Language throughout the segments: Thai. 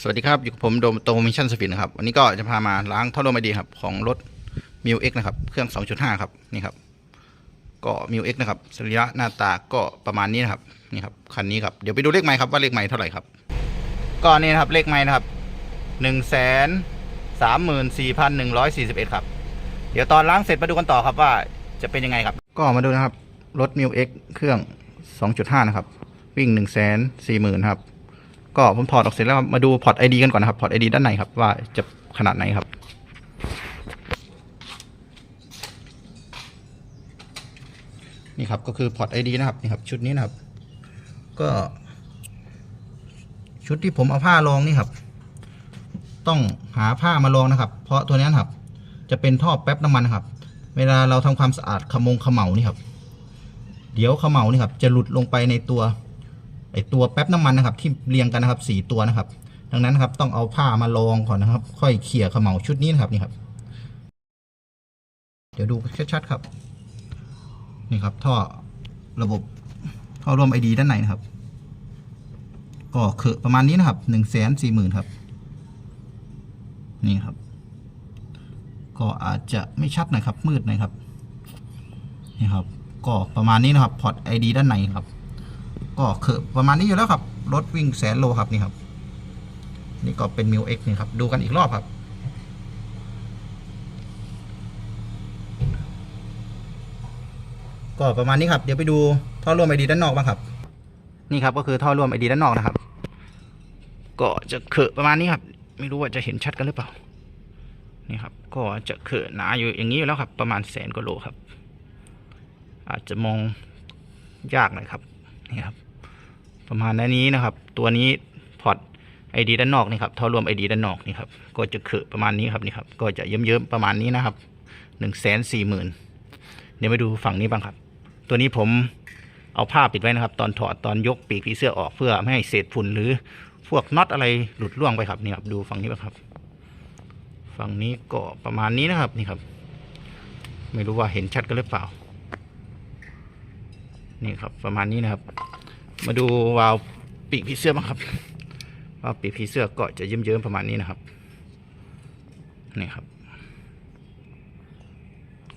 สวัสดีครับ อยู่กับผมโดมโตมิชชั่นสปินนะครับ วันนี้ก็จะพามาล้างท่อลมไอดีครับ ของรถมิวเอ็กนะครับ เครื่อง 2.5 ครับ นี่ครับ ก็มิวเอ็กนะครับสรีระหน้าตาก็ประมาณนี้นะครับ นี่ครับ คันนี้ครับ เดี๋ยวไปดูเลขไม้ครับว่าเลขไม้เท่าไหร่ครับ ก็นี่นะครับเลขไม้นะครับหนึ่งแสนสามหมื่นสี่พันหนึ่งร้อยสี่สิบเอ็ดครับ เดี๋ยวตอนล้างเสร็จมาดูกันต่อครับว่าจะเป็นยังไงครับ ก็มาดูนะครับ รถมิวเอ็กเครื่อง 2.5 นะครับ วิ่ง1นึ่งแสนสี่หมื่นครับ ก็ผมถอดออกเสร็จแล้วมาดูพอร์ตไอดีกันก่อนนะครับพอร์ตไอดีด้านในครับว่าจะขนาดไหนครับนี่ครับก็คือพอร์ตไอดีนะครับนี่ครับชุดนี้นะครับ ก็ ชุดที่ผมเอาผ้ารองนี่ครับ ต้องหาผ้ามาลองนะครับ เพราะตัวนี้นครับ จะเป็นท่อแป๊บน้ำมันนะครับ เวลาเราทำความสะอาดขมงขมเหลานี่ครับ เดี๋ยวขมเหลานี่ครับ จะหลุดลงไปในตัว ไอตัวแป๊บน้ำมันนะครับ ที่เรียงกันนะครับสี่ตัวนะครับ ดังนั้นนะครับต้องเอาผ้ามาลองก่อนนะครับ ค่อยเขี่ยขมเหลาชุดนี้นะครับนี่ครับ เดี๋ยวดูชัดๆครับ นี่ครับ ท่อระบบท่อรวมไอดีด้านในนะครับ ก็คือประมาณนี้นะครับหนึ่งแสนสี่หมื่นครับ นี่ครับ ก็อาจจะไม่ชัดนะครับ มืดนะครับนี่ครับ ก็ประมาณนี้นะครับพอร์ตไอดีด้านในครับ ก็คือประมาณนี้อยู่แล้วครับ รถวิ่งแสนโลครับนี่ครับ นี่ก็เป็นมิวเอ็กนี่ครับ ดูกันอีกรอบครับ ก็ประมาณนี้ครับ เดี๋ยวไปดูท่อร่วมไอดีด้านนอกบ้างครับ นี่ครับก็คือท่อร่วมไอดีด้านนอกนะครับ ก็จะเขอประมาณนี้ครับ ไม่รู้ว่าจะเห็นชัดกันหรือเปล่า นี่ครับ ก็จะเขอหนาอยู่อย่างนี้อยู่แล้วครับ ประมาณแสนกว่าโลครับ อาจจะมองยากหน่อยครับ นี่ครับประมาณนี้นะครับ ตัวนี้พอร์ตไอดีด้านนอกนี่ครับท่อรวมไอดีด้านนอกนี่ครับก็จะเขอประมาณนี้ครับนี่ครับก็จะเยิ้มๆประมาณนี้นะครับหนึ่งแสนสี่หมื่นเดี๋ยวไปดูฝั่งนี้บ้างครับ ตัวนี้ผมเอาผ้าปิดไว้นะครับ ตอนถอดตอนยกปีกผีเสื้อออกเพื่อไม่ให้เศษฝุ่นหรือพวกน็อตอะไรหลุดร่วงไปครับนี่ครับดูฝั่งนี้บ้างครับ ฝั่งนี้ก็ประมาณนี้นะครับนี่ครับ ไม่รู้ว่าเห็นชัดกันหรือเปล่า นี่ครับประมาณนี้นะครับ มาดูวาล์วปีกผีเสื้อบ้างครับวาล์วปีกผีเสื้อก็จะเยิ้มๆประมาณนี้นะครับนี่ครับ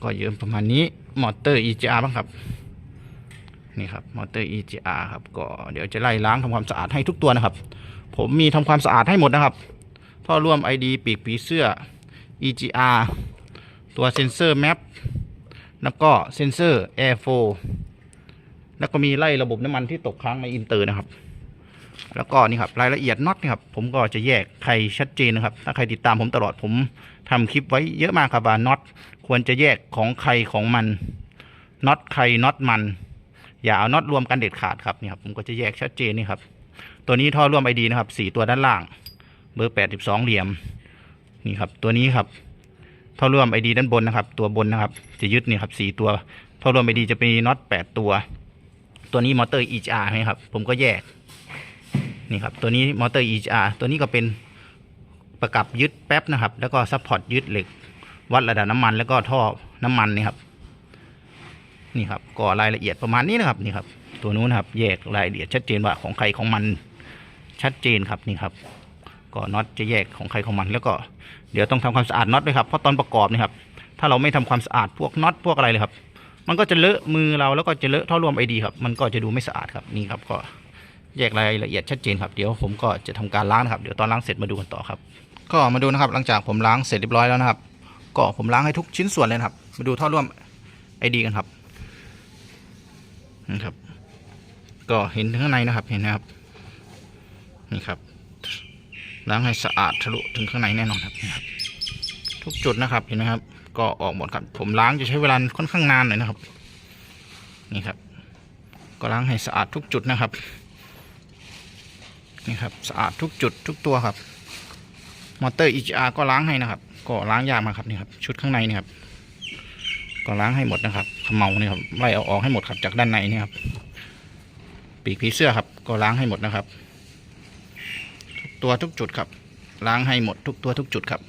ก็เยิ้มประมาณนี้มอเตอร์ EGR บ้างครับนี่ครับมอเตอร์ EGR ครับก็เดี๋ยวจะไล่ล้างทำความสะอาดให้ทุกตัวนะครับ ผมมีทำความสะอาดให้หมดนะครับท่อร่วม ID ปีกผีเสื้อ EGR ตัวเซนเซอร์แมปแล้วก็เซนเซอร์ Air Flow แล้วก็มีไล่ระบบน้ำมันที่ตกค้างในอินเตอร์นะครับ แล้วก็นี่ครับรายละเอียดน็อตนี่ครับผมก็จะแยกใครชัดเจนนะครับ ถ้าใครติดตามผมตลอดผมทำคลิปไว้เยอะมากครับว่าน็อตควรจะแยกของใครของมันน็อตใครน็อตมันอย่าเอาน็อตรวมกันเด็ดขาดครับนี่ครับผมก็จะแยกชัดเจนนี่ครับตัวนี้ท่อร่วมไอดีนะครับสี่ตัวด้านล่าง เบอร์แปดสิบสองเหลี่ยมนี่ครับตัวนี้ครับท่อร่วมไอดีด้านบนนะครับ ตัวบนนะครับ จะยึดนี่ครับสี่ตัวท่อร่วมไอดีจะมีน็อตแปดตัว ตัวนี้มอเตอร์ EGR ไหมครับ ผมก็แยก นี่ครับ ตัวนี้มอเตอร์ EGR ตัวนี้ก็เป็นประกับยึดแป๊บนะครับ แล้วก็ซัพพอร์ตยึดเหล็ก วัดระดับน้ำมันแล้วก็ท่อน้ำมันนี่ครับ นี่ครับก็รายละเอียดประมาณนี้นะครับนี่ครับ ตัวนู้นครับ แยกรายละเอียดชัดเจนว่าของใครของมันชัดเจนครับนี่ครับ ก็น็อตจะแยกของใครของมัน แล้วก็เดี๋ยวต้องทำความสะอาดน็อตด้วยครับเพราะตอนประกอบนี่ครับถ้าเราไม่ทำความสะอาดพวกน็อตพวกอะไรเลยครับ มันก็จะเลอะมือเราแล้วก็จะเลอะท่อรวมไอดีครับ มันก็จะดูไม่สะอาดครับนี่ครับก็แยกรายละเอียดชัดเจนครับเดี๋ยวผมก็จะทำการล้างครับเดี๋ยวตอนล้างเสร็จมาดูกันต่อครับ ก็มาดูนะครับหลังจากผมล้างเสร็จเรียบร้อยแล้วนะครับ ก็ผมล้างให้ทุกชิ้นส่วนเลยครับ มาดูท่อร่วมไอดีกันครับนะครับ ก็เห็นข้างในนะครับเห็นนะครับนี่ครับล้างให้สะอาดทะลุถึงข้างในแน่นอนครับนี่ครับ ทุกจุดนะครับเห็นไหมครับ ก็ออกหมดครับ ผมล้างจะใช้เวลาค่อนข้างนานหน่อยนะครับ นี่ครับ ก็ล้างให้สะอาดทุกจุดนะครับ นี่ครับสะอาดทุกจุดทุกตัวครับ มอเตอร์ EGR ก็ล้างให้นะครับ ก็ล้างยากมากครับนี่ครับ ชุดข้างในนี่ครับ ก็ล้างให้หมดนะครับขมเมานี่ครับไล่เอาออกให้หมดครับจากด้านในนี่ครับ ปีกผีเสื้อครับ ก็ล้างให้หมดนะครับ ทุกตัวทุกจุดครับ ล้างให้หมดทุกตัวทุกจุดครับ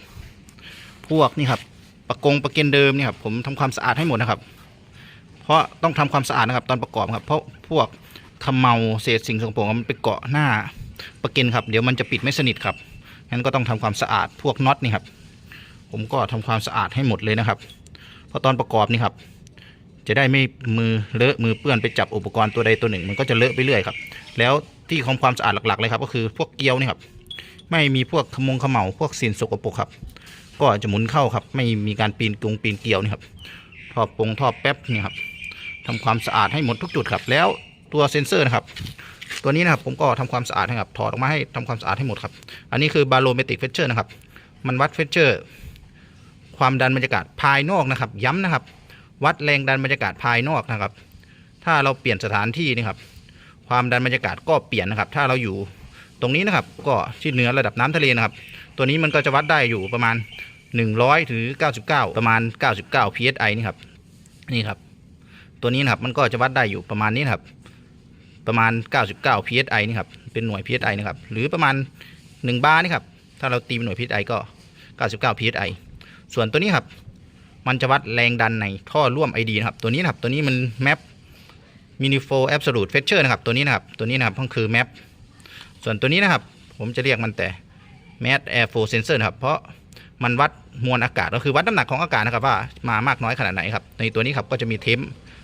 พวกนี่ครับประกงประเกนเดิมนี่ครับผมทำความสะอาดให้หมดนะครับ เพราะต้องทำความสะอาดนะครับ ตอนประกอบครับ เพราะพวกขมเมาเศษสิ่งสกปรกมันไปเกาะหน้าประเกนครับ เดี๋ยวมันจะปิดไม่สนิทครับงั้นก็ต้องทำความสะอาดพวกน็อตนี่ครับ ผมก็ทำความสะอาดให้หมดเลยนะครับ เพราะตอนประกอบนี่ครับ จะได้ไม่มือเลอะมือเปื้อนไปจับอุปกรณ์ตัวใดตัวหนึ่ง มันก็จะเลอะไปเรื่อยครับ แล้วที่ทำความสะอาดหลักๆเลยครับ ก็คือพวกเกลียวนี่ครับ ไม่มีพวกขมงเขม่าพวกสิ่งสกปรกครับ ก็จะหมุนเข้าครับ ไม่มีการปีนกรุงปีนเกลียวนี่ครับท่อปงท่อแป๊บนี่ครับทำความสะอาดให้หมดทุกจุดครับ แล้วตัวเซ็นเซอร์นะครับ ตัวนี้นะครับผมก็ทำความสะอาดให้ครับ ถอดออกมาให้ทำความสะอาดให้หมดครับ อันนี้คือบาโลเมติกเฟเชอร์นะครับ มันวัดเฟเชอร์ ความดันบรรยากาศภายนอกนะครับ ย้ำนะครับ วัดแรงดันบรรยากาศภายนอกนะครับ ถ้าเราเปลี่ยนสถานที่นี่ครับ ความดันบรรยากาศก็เปลี่ยนนะครับ ถ้าเราอยู่ ตรงนี้นะครับ ก็ที่เหนือระดับน้ำทะเลนะครับ ตัวนี้มันก็จะวัดได้อยู่ประมาณ 100ถึง99 ประมาณ 99 psi นี่ครับนี่ครับ ตัวนี้นะครับมันก็จะวัดได้อยู่ประมาณนี้นครับ ประมาณ 99 psi นี่ครับเป็นหน่วย psi นะครับ หรือประมาณ 1 บาร์นี่ครับถ้าเราตีเป็นหน่วย psi ก็ 99 psi ส่วนตัวนี้ครับ มันจะวัดแรงดันในท่อร่วม ID นะครับ ตัวนี้นะครับ ตัวนี้มัน map Minifo Absolute Pressure นะครับ ตัวนี้นะครับ ตัวนี้นะครับก็คือ map ส่วนตัวนี้นะครับ ผมจะเรียกมันแต่ Mass Air Flow Sensor นะครับ เพราะมันวัดมวลอากาศก็คือวัดน้ำหนักของอากาศนะครับว่ามามากน้อยขนาดไหนครับ ในตัวนี้ครับก็จะมีเทม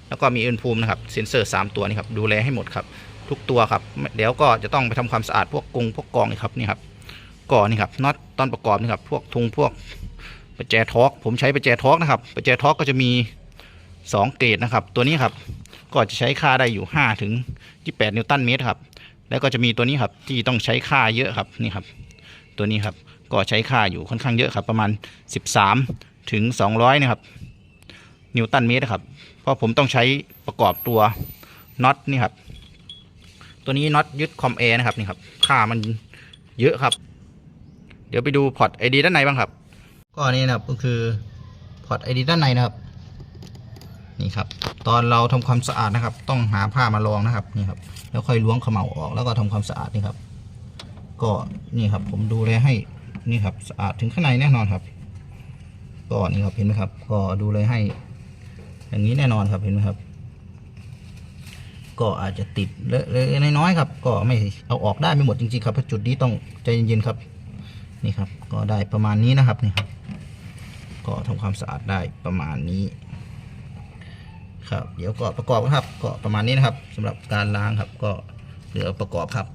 แล้วก็มีอุณหภูมินะครับเซนเซอร์ 3 ตัวนี่ครับดูแลให้หมดครับ ทุกตัวครับเดี๋ยวก็จะต้องไปทำความสะอาดพวกกรงพวกกองนี่ครับนี่ครับก่อนี่ครับน็อตตอนประกอบนี่ครับพวกทุงพวกประแจทอร์กผมใช้ประแจทอร์กนะครับประแจทอร์กก็จะมี 2 เกรดนะครับ ตัวนี้ครับก็จะใช้ค่าได้อยู่5ถึง28 นิวตันเมตรครับ แล้วก็จะมีตัวนี้ครับที่ต้องใช้ค่าเยอะครับนี่ครับ ตัวนี้ครับก็ใช้ค่าอยู่ค่อนข้างเยอะครับ ประมาณ 13 ถึง 200 นะครับ นิวตันเมตรครับ เพราะผมต้องใช้ประกอบตัวน็อตนี่ครับ ตัวนี้น็อตยึดคอมแอร์นะครับนี่ครับ ค่ามันเยอะครับ เดี๋ยวไปดูพอร์ตไอดีด้านในบ้างครับ ก็นี่นะครับก็คือพอร์ตไอดีด้านในนะครับ นี่ครับ ตอนเราทำความสะอาดนะครับ ต้องหาผ้ามารองนะครับนี่ครับ แล้วค่อยล้วงเขม่าออกแล้วก็ทำความสะอาดนี่ครับ ก็นี่ครับ ผมดูแลให้นี่ครับสะอาดถึงข้างในแน่นอนครับก็นี่ครับเห็นไหมครับ ก็ดูแลให้ อย่างนี้แน่นอนครับเห็นไหมครับ ก็อาจจะติดเล็กๆน้อยๆครับ ก็ไม่เอาออกได้ไม่หมดจริงๆครับเพราะจุดนี้ต้องใจเย็นๆครับนี่ครับ ก็ได้ประมาณนี้นะครับนี่ครับ ก็ทำความสะอาดได้ประมาณนี้ ครับ เดี๋ยวก็ประกอบครับ ก็ประมาณนี้นะครับสำหรับการล้างครับ ก็เหลือประกอบครับ